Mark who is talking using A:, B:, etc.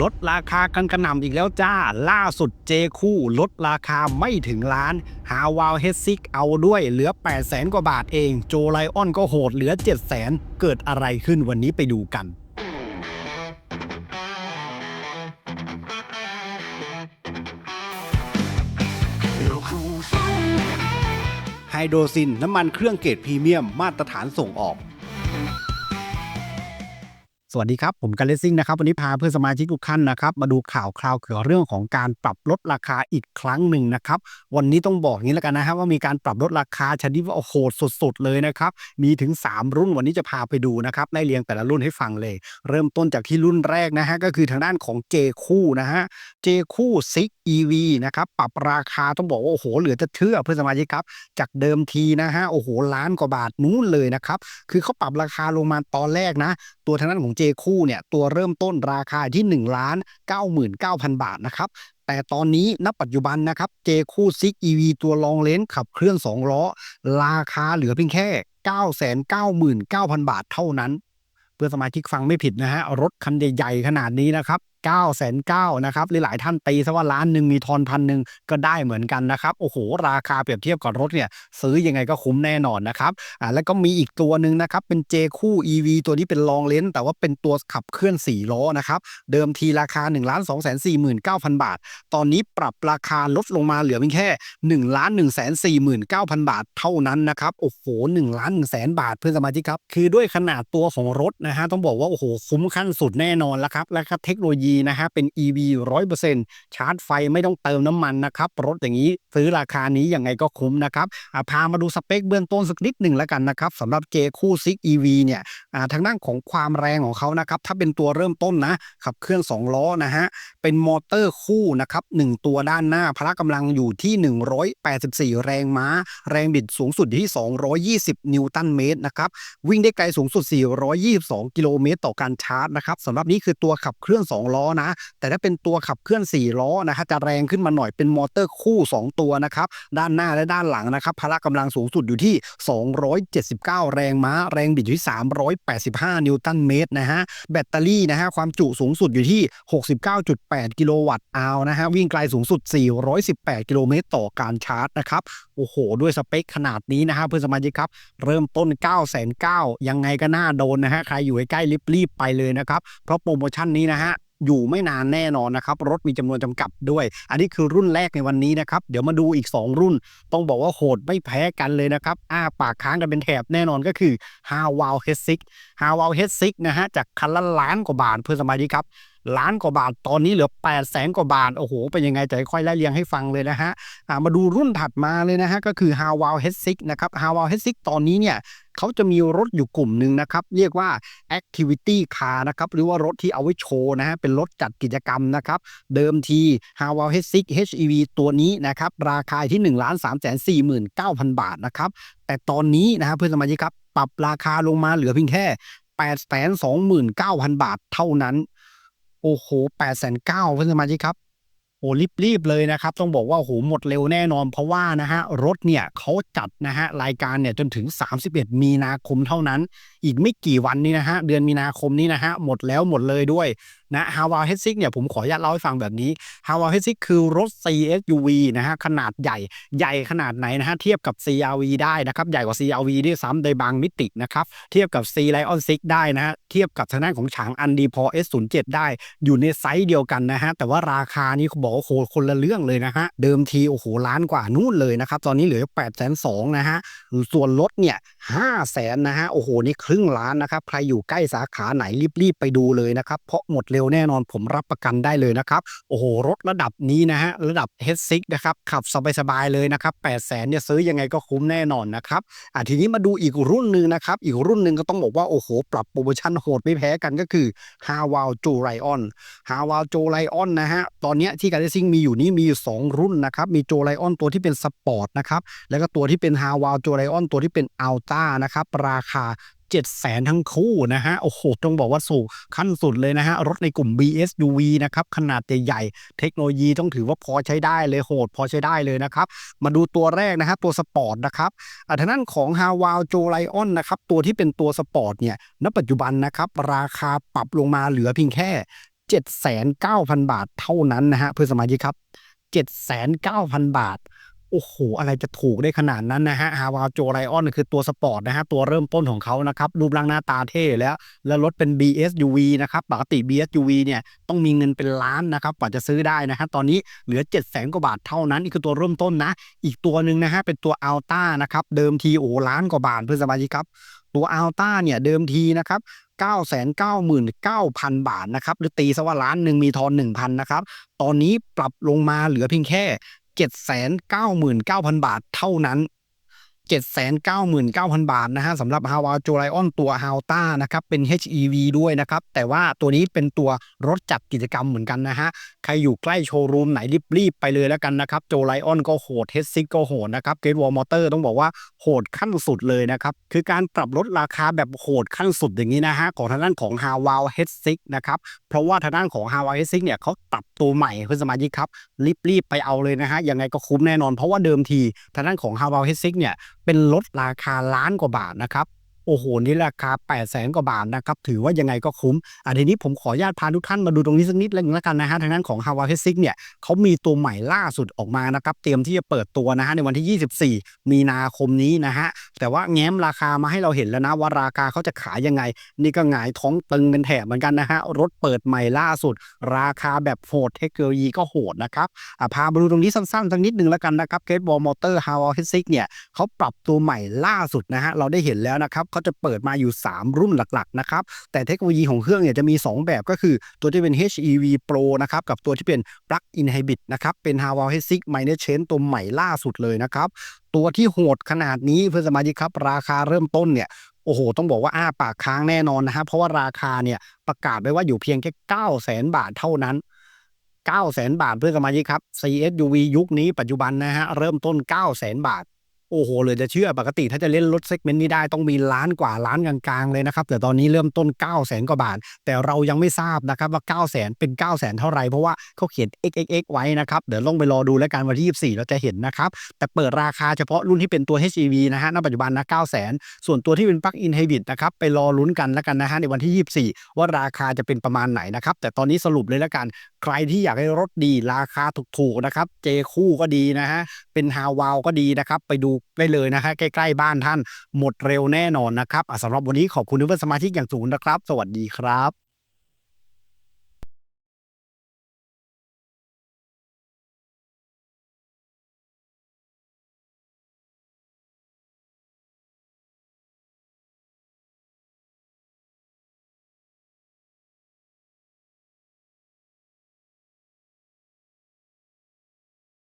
A: ลดราคากันกระหน่ำอีกแล้วจ้า ล่าสุดเจคู่ลดราคาไม่ถึงล้าน ฮาวาวเฮดซิกเอาด้วยเหลือ 8 0 0แสนกว่าบาทเอง โจไลออนก็โหดเหลือ 7 0 0แสนเกิดอะไรขึ้นวันนี้ไปดูกันไฮโดรซินน้ำมันเครื่องเกรดพรีเมียมมาตรฐานส่งออก สวัสดีครับ ผมกันเลสซิ่งนะครับ วันนี้พาเพื่อนสมาชิกทุกท่านนะครับ มาดูข่าวคราวเกี่ยวกับเรื่องของการปรับลดราคาอีกครั้งหนึ่งนะครับ วันนี้ต้องบอกงี้แล้วกันนะครับว่ามีการปรับลดราคาชนิดว่าโอ้โหสุด ๆ เลยนะครับ มีถึง 3 รุ่นวันนี้จะพาไปดูนะครับไล่เรียงแต่ละรุ่นให้ฟังเลย เริ่มต้นจากที่รุ่นแรกนะฮะก็คือทางด้านของ J คู่นะฮะ J คู่ซิก EV นะครับปรับราคาต้องบอกว่าโอ้โหเหลือจะเชื่อเพื่อนสมาชิกครับจากเดิมทีนะฮะโอ้โหล้านกว่าบาทนู้นเลยนะครับคือเขาปรับราคาลงมาตอนแรกนะ ตัวทางด้านของ J คู่เนี่ยตัวเริ่มต้นราคาที่ 1 ล้าน 99,000 บาทนะครับแต่ตอนนี้ณปัจจุบันนะครับ J คู่ซิก EV ตัวลองเลนขับเครื่อง 2 ล้อ ราคาเหลือเพียงแค่ 999,000 บาทเท่านั้น เพื่อสมาชิกฟังไม่ผิดนะฮะรถคันใหญ่ๆขนาดนี้นะครับ 9 9 0 0 0นะครับหรือหลายท่านตีซะว่าล้านหนึ่งมีทอนพันหนึ่งก็ได้เหมือนกันนะครับโอ้โห ราคาเปรียบเทียบกับรถเนี่ยซื้อยังไงก็คุ้มแน่นอนนะครับอ่าแล้วก็มีอีกตัวหนึ่งนะครับเป็น J คู่ EV ตัวนี้เป็นลองเลนแต่ว่าเป็นตัวขับเคลื่อน 4 ล้อนะครับเดิมทีราคา 1 2 4 9 0 0 0 บาท ตอนนี้ปรับราคาลดลงมาเหลือเพียงแค่1ล้าน1 4 9 0 0 0 บาทเท่านั้นนะครับโอ้โห1ล้าน1แสนบาทเพื่อนสมาชิกครับคือด้วยขนาดตัวของรถนะฮะต้องบอกว่าโอ้โหคุ้มขั้นสุดแน่นอนแล้วครับและเทคโนโลยีนะฮะเป็น EV 100%ชาร์จไฟไม่ต้องเติมน้ำมันนะครับ รถอย่างนี้ซื้อราคานี้ยังไงก็คุ้มนะครับพามาดูสเปคเบื้องต้นสักนิดหนึ่งแล้วกันนะครับสำหรับ J คู่ซิก EV เนี่ยทางด้านของความแรงของเขานะครับ ถ้าเป็นตัวเริ่มต้นนะขับเคลื่อน2ล้อนะฮะเป็นมอเตอร์คู่นะครับ1ตัวด้านหน้าพละกำลังอยู่ที่ 184 แรงม้า แรงบิดสูงสุดที่ 220 นิวตันเมตรนะครับวิ่งได้ไกลสูงสุด 422 กิโลเมตรต่อการชาร์จนะครับสำหรับนี้คือตัวขับเคลื่อน2ล้อนะ แต่ถ้าเป็นตัวขับเคลื่อน 4 ล้อนะฮะจะแรงขึ้นมาหน่อยเป็นมอเตอร์คู่ 2 ตัวนะครับ ด้านหน้าและด้านหลังนะครับพละกำลังสูงสุดอยู่ที่ 279 แรงม้า แรงบิดอยู่ที่ 385 นิวตันเมตรนะฮะแบตเตอรี่นะฮะความจุสูงสุดอยู่ที่ 69.8 กิโลวัตต์อาวนะฮะวิ่งไกลสูงสุด 418 กิโลเมตรต่อการชาร์จนะครับโอ้โห ด้วยสเปคขนาดนี้นะฮะเพื่อนสมาชิกครับ เริ่มต้น9 9 0 0 0ยังไงก็น่าโดนนะฮะใครอยู่ใกล้ๆรีบๆไปเลยนะครับ เพราะโปรโมชั่นนี้นะฮะ อยู่ไม่นานแน่นอนนะครับ รถมีจำนวนจำกัดด้วย อันนี้คือรุ่นแรกในวันนี้นะครับ เดี๋ยวมาดูอีก 2 รุ่น ต้องบอกว่าโหดไม่แพ้กันเลยนะครับ อ้าปากค้างกันเป็นแถบแน่นอนก็คือ h a w a l h e a d 6 h a w a l h e a d 6นะฮะจากคันละล้านกว่าบาทเพื่อนสมาชิกครับ ล้านกว่าบาท ตอนนี้เหลือ8 0 0แสนกว่าบาท โอ้โห เป็นยังไงจะค่อยไล่เรียงให้ฟังเลยนะฮะมาดูรุ่นถัดมาเลยนะฮะ ก็คือ h a w a l h e a d 6นะครับ h a w a l h e a d 6ตอนนี้เนี่ยเขาจะมีรถอยู่กลุ่มหนึ่งนะครับ เรียกว่า Activity Car นะครับ หรือว่ารถที่เอาไว้โชว์นะฮะ เป็นรถจัดกิจกรรมนะครับ เดิมที h a w a l h e a d 6 HEV ตัวนี้นะครับ ราคาที่ 1 3 4 9 0 0 0 บาทนะครับ แต่ตอนนี้นะฮะเพื่อนสมาชิกครับ ปรับราคาลงมาเหลือเพียงแค่829,000 บาทเท่านั้น โอ้โหแปดแสนเก้าเพื่อนสมาชิกครับโอ้รีบๆเลยนะครับ ต้องบอกว่าโอ้โหหมดเร็วแน่นอน เพราะว่านะฮะรถเนี่ยเขาจัดนะฮะรายการเนี่ยจนถึง 31 มีนาคมเท่านั้น อีกไม่กี่วันนี้นะฮะเดือนมีนาคมนี้นะฮะหมดแล้วหมดเลยด้วย นะฮาวาเฮดซิกเนี่ยผมขออนุญาตเล่าให้ฟังแบบนี้ฮาวาเฮดซิกคือรถ CSUV นะฮะขนาดใหญ่ใหญ่ขนาดไหนนะฮะเทียบกับ CRV ได้นะครับใหญ่กว่า CRV ด้วยซ้ำโดยบางมิตินะครับเทียบกับ C Lion 6 ได้นะฮะเทียบกับทางด้านของฉางอันดีพอ S07 ได้อยู่ในไซส์เดียวกันนะฮะแต่ว่าราคานี้เขาบอกว่าโหคนละเรื่องเลยนะฮะเดิมทีโอ้โหล้านกว่านู่นเลยนะครับตอนนี้เหลือ8 2 0 0 0นะฮะส่วนรถเนี่ย 5 0 0แสนนะฮะ โอ้โห นี่ครึ่งล้านนะครับ ใครอยู่ใกล้สาขาไหนรีบๆไปดูเลยนะครับ เพราะหมดเร็วแน่นอนผมรับประกันได้เลยนะครับ โอ้โห รถระดับนี้นะฮะ ระดับ H6 นะครับ ขับสบายๆเลยนะครับ8 0 0แสนเนี่ยซื้อยังไงก็คุ้มแน่นอนนะครับอะทีนี้มาดูอีกรุ่นหนึ่งนะครับ อีกรุ่นหนึ่งก็ต้องบอกว่า โอ้โห ปรับโปรโมชั่นโหดไม่แพ้กันก็คือ h a w a l j o l i o n h a w a l j o l i o n นะฮะ ตอนนี้ที่การเดซิ่งมีอยู่นี้มีอยู่ 2 รุ่นนะครับ มี j o l i o n ตัวที่เป็นสปอร์ตนะครับ แล้วก็ตัวที่เป็น h a w a l j o l i o n ตัวที่เป็น Alta นะครับ ราคา7แสนทั้งคู่นะฮะ โอ้โห ต้องบอกว่าสูงขั้นสุดเลยนะฮะ รถในกลุ่ม BSUV นะครับ ขนาดใหญ่ๆเทคโนโลยีต้องถือว่าพอใช้ได้เลยโหดพอใช้ได้เลยนะครับ มาดูตัวแรกนะฮะ ตัวสปอร์ตนะครับอันนั้นของ h a w a l j o l i o n นะครับ ตัวที่เป็นตัวสปอร์ตเนี่ยณปัจจุบันนะครับ ราคาปรับลงมาเหลือเพียงแค่ 79,000 บาทเท่านั้นนะฮะเพื่อนสมาชิกครับ 79,000 บาท โอ้โห อะไรจะถูกได้ขนาดนั้นนะฮะฮาวาโจไ i ออนคือตัวสปอร์ตนะฮะ ตัวเริ่มต้นของเขานะครับ รูปร่างหน้าตาเท่แล้ว แล้วรถเป็น BSUV นะครับ ปกติ BSUV เนี่ย ต้องมีเงินเป็นล้านนะครับ กว่าจะซื้อได้นะฮะ ตอนนี้เหลือ 7 0 0 0 0 0กว่าบาทเท่านั้น นี่คือตัวเริ่มต้นนะ อีกตัวหนึ่งนะฮะ เป็นตัวอัลต้านะครับ เดิมทีโอ้ล้านกว่าบาทเพื่อนสมาชิกครับ ตัวอัลต้าเนี่ยเดิมทีนะครับ999,000 บาทนะครับ หรือตีซะว่าล้านหนึ่งมีทอน 1,000 นะครับ ตอนนี้ปรับลงมาเหลือเพียงแค่ 799,000 บาทเท่านั้น 799,000 บาทนะฮะสำหรับ h a w a j o l i o n ตัว h a l t a นะครับเป็น HEV ด้วยนะครับ แต่ว่าตัวนี้เป็นตัวรถจัดกิจกรรมเหมือนกันนะฮะ ใครอยู่ใกล้โชว์รูมไหนรีบๆไปเลยแล้วกันนะครับโจไลออนก็โหดเฮดซิกก็โหดนะครับเกร t วอลมอเตอร์ต้องบอกว่าโหดขั้นสุดเลยนะครับ คือการปรับลดราคาแบบโหดขั้นสุดอย่างนี้นะฮะ ของทางด้านของ h a w a l h e a d s i นะครับ เพราะว่าทางด้านของ h a w a l h e a d s i เนี่ยเขาปรับตัวใหม่เพื่อนสมาชิกครับรีบๆไปเอาเลยนะฮะยังไงก็คุ้มแน่นอน เพราะว่าเดิมทีทางด้านของ h a w a l h e a d s i เนี่ยเป็นลดราคาล้านกว่าบาทนะครับ โอ้โห นี่ราคา8 0 0แสนกว่าบาทนะครับ ถือว่ายังไงก็คุ้มอะทีนี้ผมขออนุญาตพาทุกท่านมาดูตรงนี้สักนิดนึงแล้วกันนะฮะ ทางด้านของ h a w a h e s i c เนี่ยเขามีตัวใหม่ล่าสุดออกมานะครับ เตรียมที่จะเปิดตัวนะฮะในวันที่ 24 มีนาคมนี้นะฮะ แต่ว่าแง้มราคามาให้เราเห็นแล้วนะว่าราคาเขาจะขายยังไง นี่ก็หงายท้องตึงเป็นแถบเหมือนกันนะฮะ รถเปิดใหม่ล่าสุด ราคาแบบโหดเทคโนโลยีก็โหดนะครับอะพามาดูตรงนี้สั้นๆสักนิดนึงแล้วกันนะครับ Great Wall Motor h a w a h e s i c เนี่ยเขาปรับตัวใหม่ล่าสุดนะฮะเราได้เห็นแล้วนะครับเขาจะเปิดมาอยู่ 3 รุ่นหลักๆนะครับแต่เทคโนโลยีของเครื่องเนี่ยจะมี 2 แบบก็คือตัวที่เป็น HEV Pro นะครับกับตัวที่เป็น Plug-in Hybrid นะครับเป็น h a w a l h e s i c Minor Change ตัวใหม่ล่าสุดเลยนะครับตัวที่โหดขนาดนี้เพื่อนสมาชิกครับราคาเริ่มต้นเนี่ยโอ้โห ต้องบอกว่าอ้าปากค้างแน่นอนนะฮะเพราะว่าราคาเนี่ยประกาศไว้ว่าอยู่เพียงแค่9 0 0 0 0 0 บาทเท่านั้น9 0 0 0 0 0 บาทเพื่อนสมาชิกครับ CSUV ยุคนี้ปัจจุบันนะฮะเริ่มต้น 9 0 0 0 0 0 บาท โอ้โหเลยจะเชื่อปกติถ้าจะเล่นรถเซกเมนต์นี้ได้ต้องมีล้านกว่าล้านกลางๆเลยนะครับ แต่ตอนนี้เริ่มต้น 9 0 0 0 0 0กว่าบาท แต่เรายังไม่ทราบนะครับว่า 9 0 0 0 0 0เป็น 9 0 0 0 0 0เท่าไหร่เพราะว่าเขาเขียน XXX ไว้นะครับ เดี๋ยวลองไปรอดูแล้วกันวันที่ 24 เราจะเห็นนะครับ แต่เปิดราคาเฉพาะรุ่นที่เป็นตัว HEV นะฮะณปัจจุบันนะ 9 0 0 0 0 0ส่วนตัวที่เป็น Plug-in Hybrid นะครับไปรอลุ้นกันแล้วกันนะฮะในวันที่ 24 ว่าราคาจะเป็นประมาณไหนนะครับแต่ตอนนี้สรุปเลยแล้วกัน ใครที่อยากให้รถดีราคาถูกๆนะครับเจคู่ก็ดีนะฮะเป็นฮาวาวก็ดีนะครับไปดูได้เลยนะฮะใกล้ๆบ้านท่านหมดเร็วแน่นอนนะครับสำหรับวันนี้ขอบคุณทุกท่านสมาชิกอย่างสูงนะครับ สวัสดีครับ